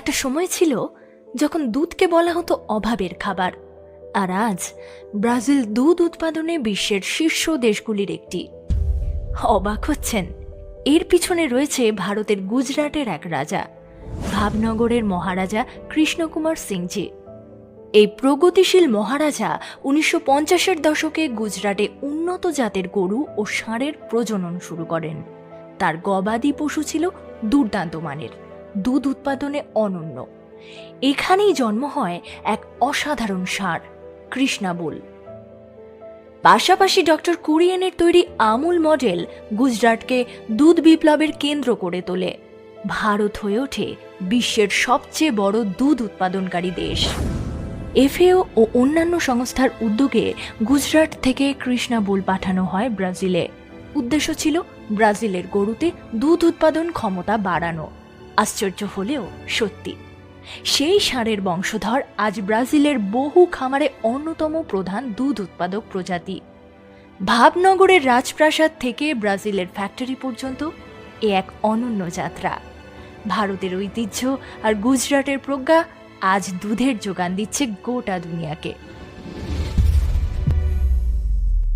একটা সময় ছিল যখন দুধকে বলা হতো অভাবের খাবার। আর আজ ব্রাজিল দুধ উৎপাদনে বিশ্বের শীর্ষ দেশগুলির একটি। অবাক হচ্ছেন, এর পিছনে রয়েছে ভারতের গুজরাটের এক রাজা, ভাবনগরের মহারাজা কৃষ্ণকুমার সিংজি। এই প্রগতিশীল মহারাজা উনিশশো পঞ্চাশের দশকে গুজরাটে উন্নত জাতের গরু ও ষাঁড়ের প্রজনন শুরু করেন। তার গবাদি পশু ছিল দুর্দান্ত মানের দুধ উৎপাদনে অনন্য। এখানেই জন্ম হয় এক অসাধারণ ষাঁড় কৃষ্ণাবুল পাশাপাশি ডক্টর কুরিয়েনের তৈরি আমুল মডেল গুজরাটকে দুধ বিপ্লবের কেন্দ্র করে তোলে। ভারত হয়ে ওঠে বিশ্বের সবচেয়ে বড় দুধ উৎপাদনকারী দেশ। এফএও ও অন্যান্য সংস্থার উদ্যোগে গুজরাট থেকে কৃষ্ণা বুল পাঠানো হয় ব্রাজিলে। উদ্দেশ্য ছিল ব্রাজিলের গরুতে দুধ উৎপাদন ক্ষমতা বাড়ানো। আশ্চর্য হলেও সত্যি। সেই ষাঁড়ের বংশধর আজ ব্রাজিলের বহু খামারে অন্যতম প্রধান দুধ উৎপাদক প্রজাতি। ভাবনগরের রাজপ্রাসাদ থেকে ব্রাজিলের ফ্যাক্টরি পর্যন্ত এ এক অনন্য যাত্রা। ভারতের ঐতিহ্য আর গুজরাটের প্রজ্ঞা আজ দুধের যোগান দিচ্ছে গোটা দুনিয়াকে।